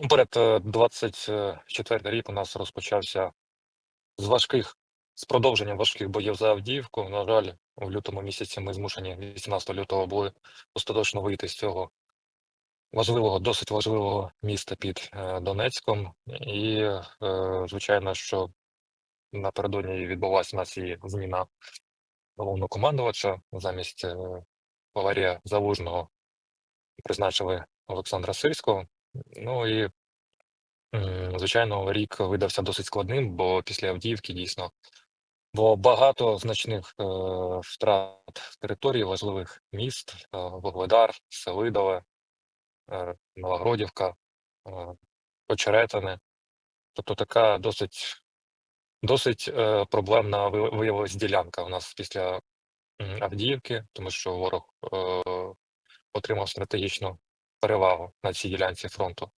Поряд е, 24 рік у нас розпочався з важких, з продовженням важких боїв за Авдіївку. На жаль, в лютому місяці ми змушені 18 лютого були остаточно вийти з цього важливого, досить важливого міста під е, Донецьком. І, е, звичайно, що напередодні відбулася у нас і зміна головнокомандувача замість Валерія Залужного призначили Олександра Сирського. Ну і Звичайно, рік видався досить складним, бо після Авдіївки дійсно було багато значних е, втрат території важливих міст: е, Вугледар, Селидове, е, Новогродівка, е, Очеретине. Тобто така досить, досить е, проблемна ви- виявилась ділянка у нас після Авдіївки, тому що ворог е, отримав стратегічну перевагу на цій ділянці фронту.